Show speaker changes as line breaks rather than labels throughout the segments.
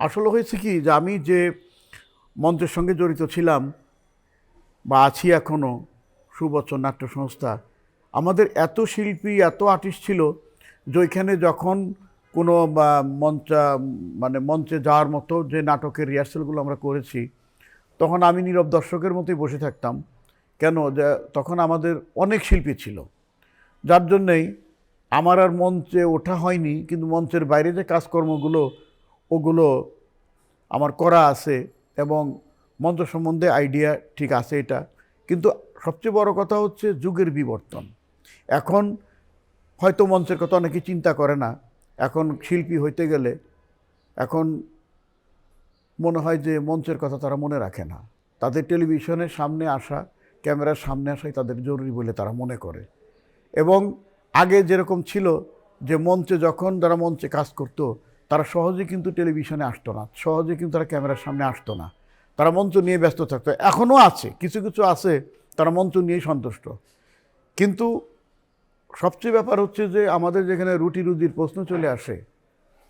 আসলে হয়েছে কি যে আমি যে মঞ্চের সঙ্গে জড়িত ছিলাম বা আছি এখনও সুবচন নাট্য সংস্থা, আমাদের এত শিল্পী, এত আর্টিস্ট ছিল যে ওইখানে যখন কোনো মঞ্চা মানে মঞ্চে যাওয়ার মতো যে নাটকের রিহার্সেলগুলো আমরা করেছি, তখন আমি নীরব দর্শকের মতোই বসে থাকতাম। কেন? যে তখন আমাদের অনেক শিল্পী ছিল। যার জন্যেই আমার আর মঞ্চে ওঠা হয়নি, কিন্তু মঞ্চের বাইরে যে কাজকর্মগুলো ওগুলো আমার করা আছে এবং মঞ্চ সম্বন্ধে আইডিয়া ঠিক আছে এটা। কিন্তু সবচেয়ে বড় কথা হচ্ছে যুগের বিবর্তন। এখন হয়তো মঞ্চের কথা অনেকে চিন্তা করে না। এখন শিল্পী হইতে গেলে এখন মনে হয় যে মঞ্চের কথা তারা মনে রাখে না। তাদের টেলিভিশনের সামনে আসা, ক্যামেরার সামনে আসাই তাদের জরুরি বলে তারা মনে করে। এবং আগে যেরকম ছিল যে মঞ্চে যখন যারা মঞ্চে কাজ করতো তারা সহজে কিন্তু টেলিভিশনে আসতো না, সহজে কিন্তু তারা ক্যামেরার সামনে আসতো না। তারা মঞ্চ নিয়ে ব্যস্ত থাকতো। এখনও আছে, কিছু কিছু আছে, তারা মঞ্চ নিয়েই সন্তুষ্ট। কিন্তু সবচেয়ে ব্যাপার হচ্ছে যে আমাদের যেখানে রুটি রুজির প্রশ্ন চলে আসে,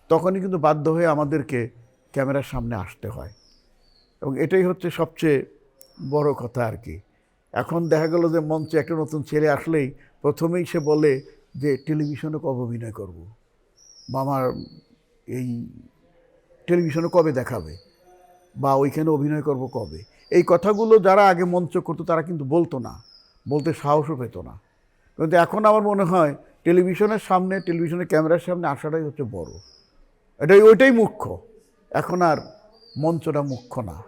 তখনই কিন্তু বাধ্য হয়ে আমাদেরকে ক্যামেরার সামনে আসতে হয়। এবং এটাই হচ্ছে সবচেয়ে বড় কথা আর কি। এখন দেখা গেল যে মঞ্চে একটা নতুন ছেলে আসলেই প্রথমেই সে বলে যে, টেলিভিশনে কবে অভিনয় করব? বা আমার এই টেলিভিশনে কবে দেখাবে? বা ওইখানে অভিনয় করব কবে? এই কথাগুলো যারা আগে মঞ্চ করতো, তারা কিন্তু বলতো না। বলতে সাহসও পেত না। কিন্তু এখন আমার মনে হয়, টেলিভিশনের সামনে, টেলিভিশনের ক্যামেরার সামনে আসাটাই হচ্ছে বড়। এটাই, ওইটাই মুখ্য। এখন আর মঞ্চটা মুখ্য না।